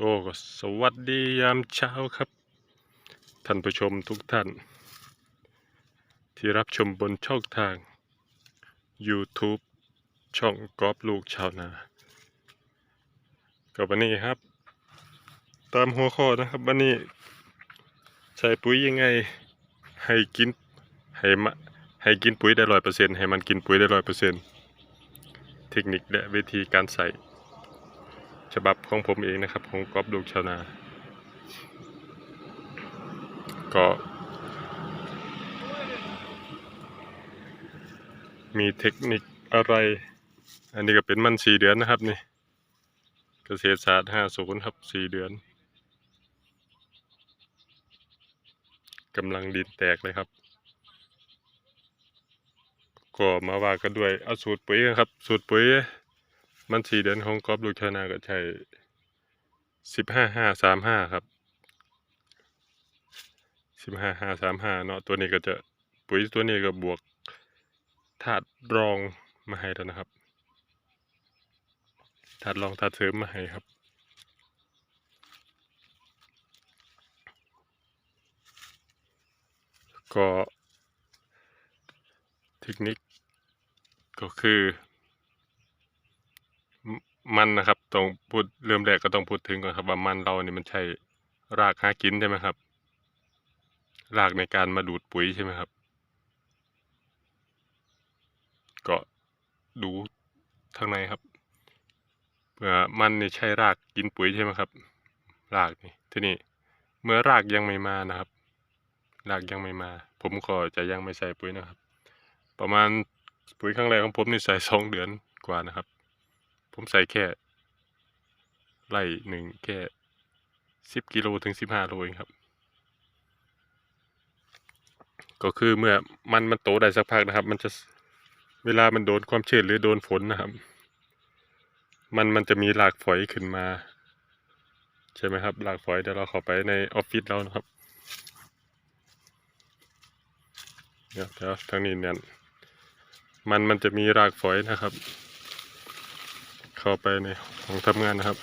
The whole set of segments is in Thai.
โอ้ก็สวัสดียามเช้าครับ ท่านผู้ชมทุกท่าน ที่รับชมบนช่องทาง YouTube ช่องกอบลูกชาวนากับวันนี้ครับ ตามหัวข้อนะครับวันนี้ ใส่ปุ๋ยยังไงให้กินให้มะให้กินปุ๋ยได้ร้อยเปอร์เซ็นต์ให้มันกินปุ๋ยได้ร้อยเปอร์เซ็นต์เทคนิคและวิธีการใส่ ฉบับของผมเองนะครับ ของกอบลูกชาวนา ก็มีเทคนิคอะไร อันนี้ก็เป็นมันสี่เดือนนะครับนี่ เกษตรศาสตร์ห้าศูนย์ครับสี่เดือนกำลังดินแตกเลยครับ ก็มาว่ากันด้วยเอาสูตรปุ๋ยกันครับ สูตรปุ๋ย มันสี่เดือนของกอบลูกชนาก็ใช้สิบห้าห้าสามห้าครับสิบห้าห้าสามห้าเนาะตัวนี้ก็จะปุ๋ยตัวนี้ก็บวกธาตุรองมาให้แล้วนะครับธาตุรองธาตุเสริมมาให้ครับก็เทคนิคก็คือ มันนะครับต้องพูดเริ่มแรกก็ต้องพูดถึงก่อนครับ ว่ามันเราเนี่ยมันใช่รากหากินใช่ไหมครับ รากในการมาดูดปุ๋ยใช่ไหมครับ ก็ดูทางในครับเมื่อมันนี่ใช่รากกินปุ๋ยใช่ไหมครับ รากนี่ทีนี้เมื่อรากยังไม่มานะครับ รากยังไม่มา ผมก็จะยังไม่ใส่ปุ๋ยนะครับ ประมาณปุ๋ยครั้งแรกของผมนี่ใส่สองเดือนกว่านะครับ ผมใส่แค่ ไล่หนึ่งแค่สิบกิโลถึงสิบห้าโลเองครับ ก็คือเมื่อมันมันโตได้สักพักนะครับ มันจะเวลามันโดนความชื้นหรือโดนฝนนะครับ มันมันจะมีหลากฝอยขึ้นมา ใช่ไหมครับหลากฝอยเดี๋ยวเราข้าไปในออฟฟิศเรานะครับเดี๋ยวเดี๋ยวทางนี้เนี่ยมันมันจะมีรากฝอยนะครับ เข้าไปในห้องทำงานนะครับ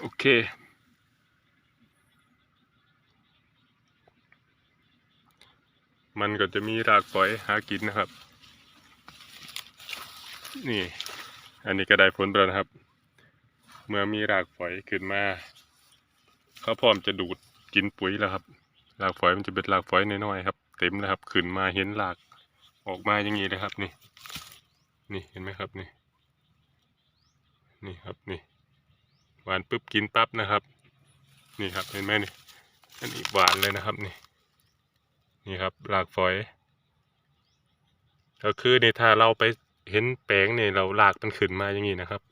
โอเค มันก็จะมีรากฝอยหากินนะครับ นี่ อันนี้ก็ได้ผลแล้วนะครับ เมื่อมีรากฝอยขึ้นมา เขาพร้อมจะดูดกินปุ๋ยแล้วครับรากฝอยมันจะเป็นรากฝอยน้อยๆครับ เต็มแล้วครับ ขึ้นมาเห็นรากออกมาอย่างนี้เลยครับ นี่ นี่เห็นไหมครับนี่ นี่ครับนี่หวานปุ๊บกินปั๊บนะครับ นี่ครับเห็นไหมนี่อันนี้หวานเลยนะครับนี่ นี่ครับรากฝอย ก็คือในถ้าเราไปเห็นแปลงเนี่ยเรารากมันขึ้นมาอย่างนี้นะครับ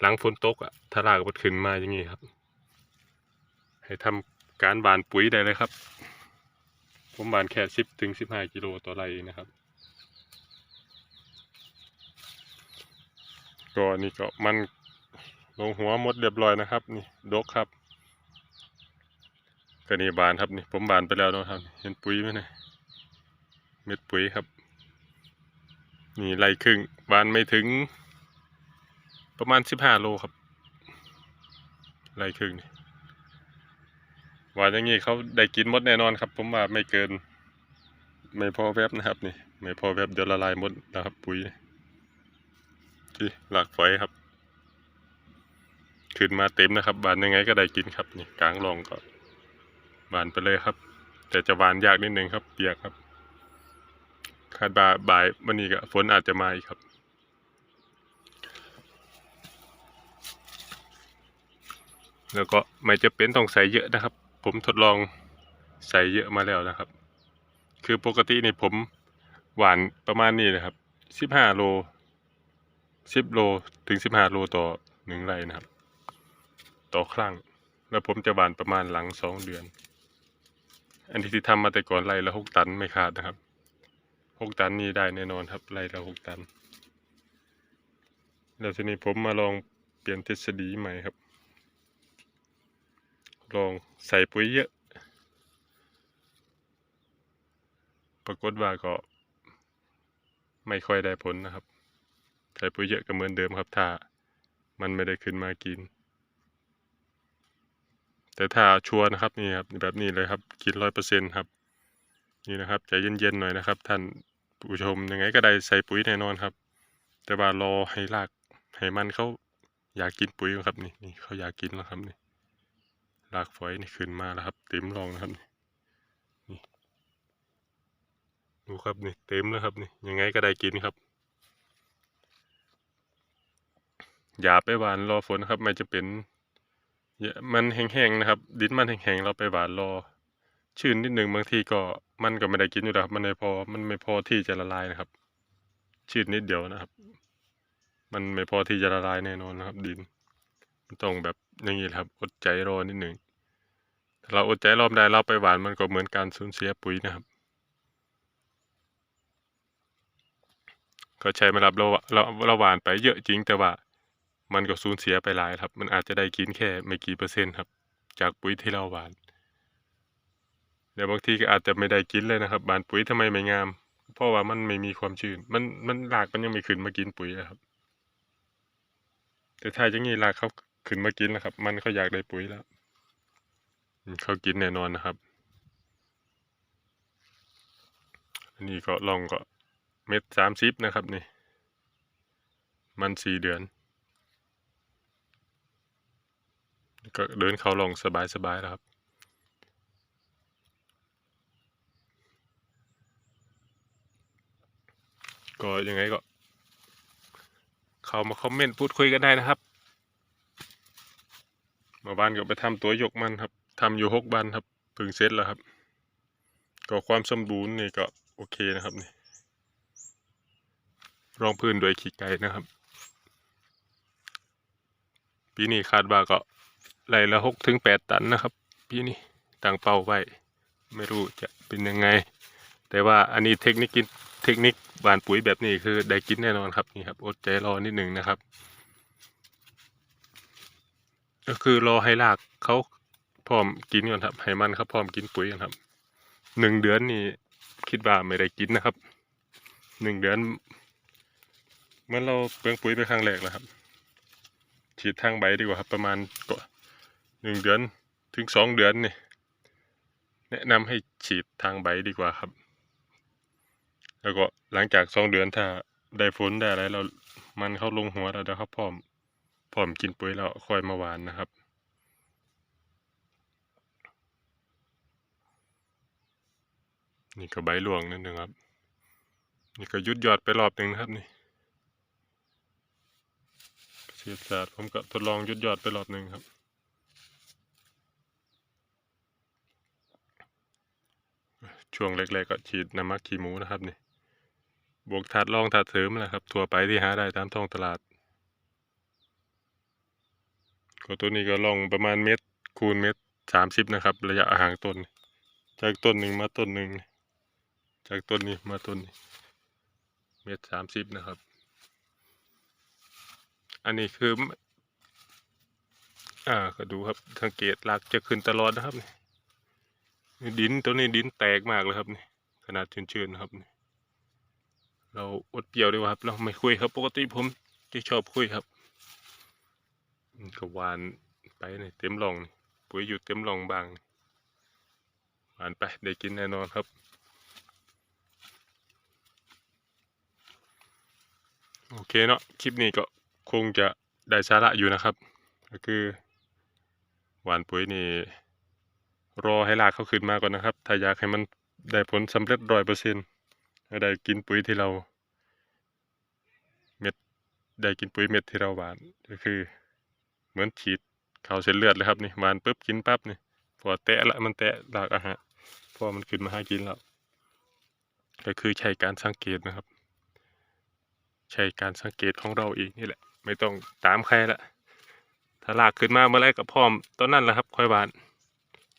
หลังฝนตกอะถ้ารากมันขึ้นมาอย่างนี้ครับ ให้ทำการหวานปุ๋ยได้เลยครับ ผมหวานแค่สิบถึงสิบห้ากิโลต่อไร่นะครับ ก็นี่ก็มันลงหัวหมดเรียบร้อยนะครับ นี่ดกครับก็นี่บานครับนี่ผมบานไปแล้วนะครับ เห็นปุ๋ยไหมเนี่ยเม็ดปุ๋ยครับ นี่ไรครึ่งบานไม่ถึง ประมาณสิบห้าโลครับไรครึ่งนี่หวานอย่างงี้เขาได้กินหมดแน่นอนครับ ผมว่าไม่เกิน ไม่พอแวบนะครับ นี่ ไม่พอแวบเดี๋ยวละลายหมดนะครับ ปุ๋ย ที่หลากฝอยครับ ขึ้นมาเต็มนะครับ บานยังไงก็ได้กินครับนี่กลางรองก็บานไปเลยครับ แต่จะบานยากนิดนึงครับเปียกครับ คาดว่าบ่ายวันนี้ก็ฝนอาจจะมาอีกครับ แล้วก็ไม่จะเป็นต้องใส่เยอะนะครับ ผมทดลองใส่เยอะมาแล้วนะครับ คือปกตินี่ผมหวานประมาณนี้นะครับสิบห้าโล สิบโลถึงสิบห้าโลต่อหนึ่งไร่นะครับ ต่อครั้ง แล้วผมจะหวานประมาณหลังสองเดือน อันที่ที่ทำมาแต่ก่อนไร่ละหกตันไม่ขาดนะครับหกตันนี่ได้แน่นอนครับไร่ละหกตัน แล้วทีนี้ผมมาลองเปลี่ยนทฤษฎีใหม่ครับ ลองใส่ปุ๋ยเยอะ ปรากฏว่าก็ไม่ค่อยได้ผลนะครับ ใส่ปุ๋ยเยอะก็เหมือนเดิมครับ ถ้ามันไม่ได้ขึ้นมากิน แต่ถ้าชัวร์นะครับนี่ครับแบบนี้เลยครับกินร้อยเปอร์เซ็นครับ นี่นะครับใจเย็นๆหน่อยนะครับ ท่านผู้ชมยังไงก็ได้ใส่ปุ๋ยแน่นอนครับ แต่ว่ารอให้รากให้มันเขาอยากกินปุ๋ยครับนี่นี่เขาอยากกินแล้วครับนี่รากฝอยนี่ขึ้นมาแล้วครับ เต็มรองนะครับนี่นี่ดูครับนี่เต็มแล้วครับนี่ยังไงก็ได้กินครับ อย่าไปหวานรอฝนนะครับไม่จะเป็นมันแห้งๆนะครับ ดินมันแห้งๆเราไปหวานรอ ชื้นนิดหนึ่งบางทีก็มันก็ไม่ได้กินอยู่แล้วครับมันไม่พอมันไม่พอที่จะละลายนะครับ ชื้นนิดเดียวนะครับ มันไม่พอที่จะละลายแน่นอนนะครับ ดินมันต้องแบบอย่างนี้ครับ อดใจรอนิดหนึ่งเราอดใจรอไม่ได้เราไปหวานมันก็เหมือนการสูญเสียปุ๋ยนะครับก็ใช้มารับเราเราเราหวานไปเยอะจริงแต่ว่า มันก็สูญเสียไปหลายครับ มันอาจจะได้กินแค่ไม่กี่เปอร์เซ็นต์ครับ จากปุ๋ยที่เราหวานเดี๋ยวบางทีก็อาจจะไม่ได้กินเลยนะครับ บานปุ๋ยทำไมไม่งาม เพราะว่ามันไม่มีความชื้น มันมันรากมันยังไม่ขึ้นมากินปุ๋ยเลยครับ แต่ถ้าอย่างนี้รากเขาขึ้นมากินแล้วครับ มันเขาอยากได้ปุ๋ยแล้ว เขากินแน่นอนนะครับ อันนี้ก็ลองก็เม็ดสามสิบนะครับนี่ มันสี่เดือน ก็เดินเขาลงสบายๆแล้วครับก็ยังไงก็ เข้ามาคอมเมนต์พูดคุยกันได้นะครับมื่อวานก็ไปทำตัวยกมันครับทำอยู่หกบันครับพึงเสร็จแล้วครับ ก็ความสมบูรณ์นี่ก็โอเคนะครับนี่รองพื้นด้วยขี้ไก่นะครับ ปีนี้คาดว่าก็ ไร่ละหกถึงแปดตันนะครับ ปีนี้ตั้งเป้าไว้ ไม่รู้จะเป็นยังไง แต่ว่าอันนี้เทคนิคกินเทคนิคหวานปุ๋ยแบบนี้คือได้กินแน่นอนครับนี่ครับอดใจรอนิดหนึ่งนะครับ ก็คือรอให้รากเขาพร้อมกินก่อนครับให้มันเขาพร้อมกินปุ๋ยก่อนครับหนึ่งเดือนนี่คิดว่าไม่ได้กินนะครับหนึ่งเดือนเหมื่อนเราเปลืองปุ๋ยไปครั้งแรกแล้วครับฉีดทางใบดีกว่าครับ ประมาณก็ หนึ่งเดือนถึงสองเดือนนี่แนะนำให้ฉีดทางใบดีกว่าครับ แล้วก็หลังจากสองเดือนถ้าได้ฝนได้อะไรเรามันเข้าลงหัวแล้วครับพร้อมพร้อมกินปุ๋ยแล้วค่อยมาหวานนะครับนี่ก็ใบหลวงนิดนึงครับ นี่ก็ยุดยอดไปรอบหนึ่งนะครับนี่เกษตรศาสตร์ผมก็ทดลองยุดยอดไปรอบหนึ่งครับ ช่วงแรกๆก็ฉีดน้ำมักขี้หมูนะครับนี่บวกถาดรองถาดเสริมนะครับทั่วไปที่หาได้ตามท้องตลาดก็ตัวนี้ก็ลองประมาณเม็ดคูณเม็ดสามสิบนะครับ ระยะห่างต้น จากต้นหนึ่งมาต้นหนึ่งจากต้นนี้มาต้นนี้เม็ดสามสิบนะครับ อันนี้คือ อ่าก็ดูครับสังเกตหลักจะขึ้นตลอดนะครับนี่ ดินตัวนี้ดินแตกมากเลยครับนี่ขนาดชื้นๆนะครับนี่เราอดเปรียวดีกว่าครับ เราไม่คุยครับ ปกติผมจะชอบคุยครับก็หวานไปนี่เต็มหลองนี่ปุ๋ยอยู่เต็มหลองบางหวานไปได้กินแน่นอนครับโอเคเนาะคลิปนี้ก็คงจะได้สาระอยู่นะครับ ก็คือหวานปุ๋ยนี่ รอให้รากเขาขึ้นมาก่อนนะครับ ถ้าอยากให้มันได้ผลสำเร็จร้อยเปอร์เซ็นต์ได้กินปุ๋ยที่เรา เม็ดได้กินปุ๋ยเม็ดที่เราหวานก็คือ เหมือนฉีดเข้าเส้นเลือดเลยครับนี่หวานปุ๊บกินปั๊บนี่พอแตะละมันแตะรากอาหารพอมันขึ้นมาหากินแล้วก็คือใช้การสังเกตนะครับ ใช้การสังเกตของเราเองนี่แหละ ไม่ต้องตามใครละถ้าลากขึ้นมาเมื่อไรก็พร้อมตอนนั้นแหละครับค่อยหวาน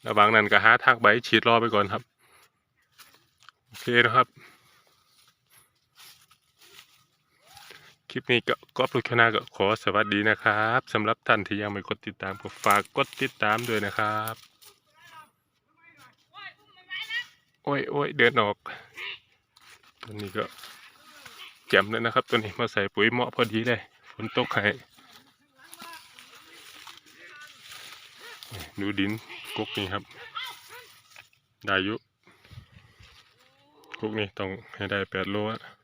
ระหว่างนั้นก็หาทากใบฉีดรอไปก่อนครับ โอเคนะครับ คลิปนี้ก็กอบลูกชนาก็ขอสวัสดีนะครับสำหรับท่านที่ยังไม่กดติดตามก็ฝากกดติดตามด้วยนะครับ โอ้ยโอ้ยเดินออก ตัวนี้ก็แจ่มเลยนะครับ ตัวนี้มาใส่ปุ๋ยเหมาะพอดีเลยฝนตกให้ ดูดินกกนี่ครับ ได้ยุกกนี่ต้องให้ได้แปดโลอะ